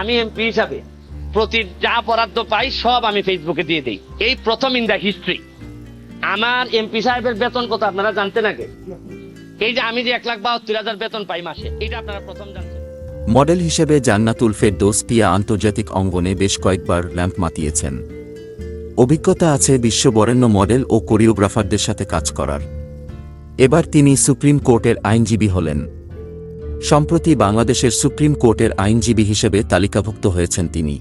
আমি এমপি হিসাবে প্রতি যা বরাদ্দ পাই সব আমি ফেসবুকে দিয়ে দিই। এই প্রথম ইন দ্য হিস্ট্রি আমার এমপি সাহেবের বেতন কত আপনারা জানতেন আগে? এই যে আমি যে এক লাখ বাহাত্তর হাজার বেতন পাই মাসে এটা আপনারা প্রথম জানতেন মডেল হিসেবে জান্নাতুল ফেরদৌস পিয়া আন্তর্জাতিক অঙ্গনে বেশ কয়েকবার ল্যাম্প মাতিয়েছেন। অভিজ্ঞতা আছে বিশ্ববরেণ্য মডেল ও কোরিওগ্রাফারদের সাথে কাজ করার। এবার তিনি সুপ্রিম কোর্টের আইনজীবী হলেন। সম্প্রতি বাংলাদেশের সুপ্রিম কোর্টের আইনজীবী হিসেবে তালিকাভুক্ত হয়েছেন তিনি।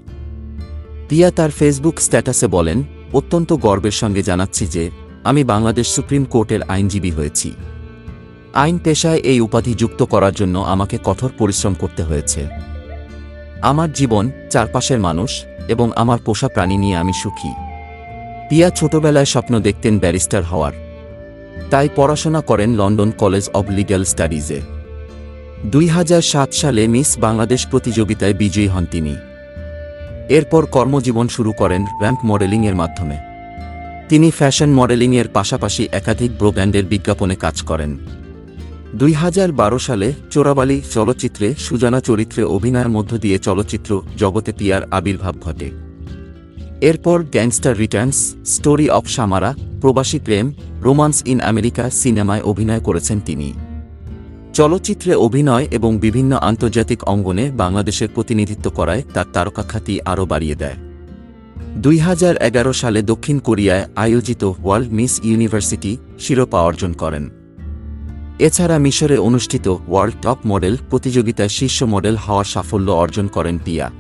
পিয়া তার ফেসবুক স্ট্যাটাসে বলেন, অত্যন্ত গর্বের সঙ্গে জানাচ্ছি যে, আমি বাংলাদেশ সুপ্রিম কোর্টের আইনজীবী হয়েছি। আইন পেশায় এই উপাধি যুক্ত করার জন্য আমাকে কঠোর পরিশ্রম করতে হয়েছে। আমার জীবন চারপাশের মানুষ এবং আমার পোষা প্রাণী নিয়ে আমি সুখী। পিয়া ছোটবেলায় স্বপ্ন দেখতেন ব্যারিস্টার হওয়ার। তাই পড়াশোনা করেন লন্ডন কলেজ অব লিগ্যাল স্টাডিজে। দুই হাজার সাত সালে মিস বাংলাদেশ প্রতিযোগিতায় বিজয়ী হন তিনি। এরপর কর্মজীবন শুরু করেন র্যাম্প মডেলিংয়ের মাধ্যমে। তিনি ফ্যাশন মডেলিংয়ের পাশাপাশি একাধিক ব্রোব্যান্ডের বিজ্ঞাপনে কাজ করেন। দুই হাজার বারো সালে চোরাবালি চলচ্চিত্রে সুজানা চরিত্রে অভিনয়ের মধ্য দিয়ে চলচ্চিত্র জগতে পিয়ার আবির্ভাব ঘটে। এরপর gangster returns, story of Samara, প্রবাসী প্রেম, রোমান্স ইন আমেরিকা সিনেমায় অভিনয় করেছেন তিনি। চলচ্চিত্রে অভিনয় এবং বিভিন্ন আন্তর্জাতিক অঙ্গনে বাংলাদেশের প্রতিনিধিত্ব করায় তার তারকাখ্যাতি আরও বাড়িয়ে দেয়। দুই হাজার এগারো সালে দক্ষিণ কোরিয়ায় আয়োজিত ওয়ার্ল্ড মিস ইউনিভার্সিটি শিরোপা অর্জন করেন। এছাড়া মিশরে অনুষ্ঠিত ওয়ার্ল্ড টপ মডেল প্রতিযোগিতায় শীর্ষ মডেল হওয়ার সাফল্য অর্জন করেন পিয়া